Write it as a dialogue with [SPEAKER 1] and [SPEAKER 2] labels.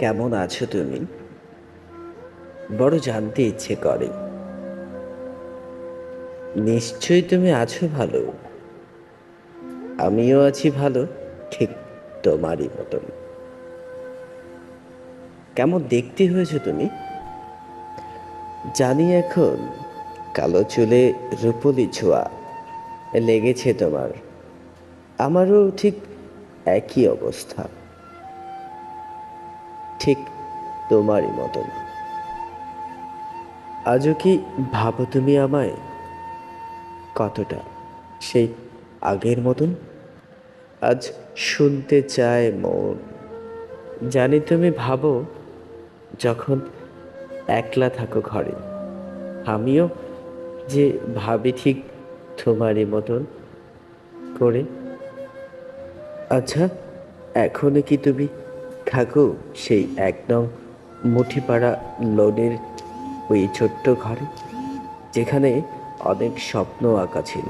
[SPEAKER 1] কেমন আছো তুমি? বড় জানতে ইচ্ছে করে। নিশ্চয়ই তুমি আছো ভালো। আমিও আছি ভালো, ঠিক তোমারই মতন। কেমন দেখতে হয়েছে তুমি? জানি এখন কালো চুলে রূপলি ছোঁয়া লেগেছে তোমার। আমারও ঠিক একই অবস্থা। ঠিক তোমারই মতন। আজও কি ভাবো তুমি আমায়? কতটা সেই আগের মতন? আজ শুনতে চায় মন। জানি তুমি ভাবো, যখন একলা থাকো ঘরে, আমিও যে ভাবি ঠিক তোমারই মতন করে। আচ্ছা এখনও কি তুমি থাকো সেই একদম মুঠিপাড়া লোনের ওই ছোট্ট ঘরে যেখানে অনেক স্বপ্ন আঁকা ছিল।